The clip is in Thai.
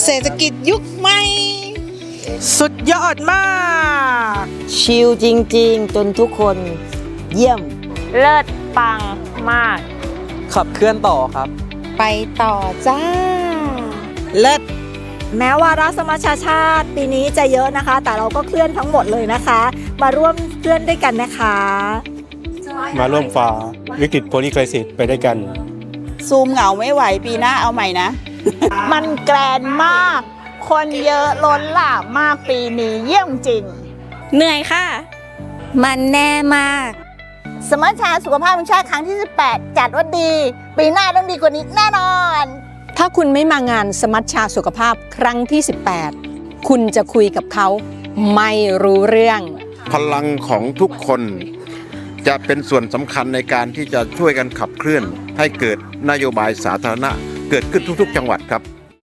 เศรษฐกิจยุคใหม่ สุดยอดมาก ชิลจริงๆ จนทุกคนเยี่ยม เลิศปังมาก ขับเคลื่อนต่อครับ ไปต่อจ้า เลิศแม้วาระสมัชชาชาติปีนี้จะเยอะนะคะ แต่เราก็เคลื่อนทั้งหมดเลยนะคะ มาร่วมเคลื่อนด้วยกันนะคะ มาร่วมฝ่าวิกฤตโพลิไครซิสไปด้วยกัน ซูมเหงาไม่ไหวปีหน้าเอาใหม่นะ มันแกรนมาก คนเยอะล้นหลามมากปีนี้เยี่ยมจริง เหนื่อยค่ะ มันแน่มาก สมัชชาสุขภาพแห่งชาติครั้งที่ 18 จัดว่าดี ปีหน้าต้องดีกว่านี้แน่นอน ถ้าคุณไม่มางานสมัชชาสุขภาพครั้งที่ 18 คุณจะคุยกับเขาไม่รู้เรื่อง พลังของทุกคนจะเป็นส่วนสำคัญในการที่จะช่วยกันขับเคลื่อนให้เกิดนโยบายสาธารณะ เกิดขึ้นทุก ๆ จังหวัดครับ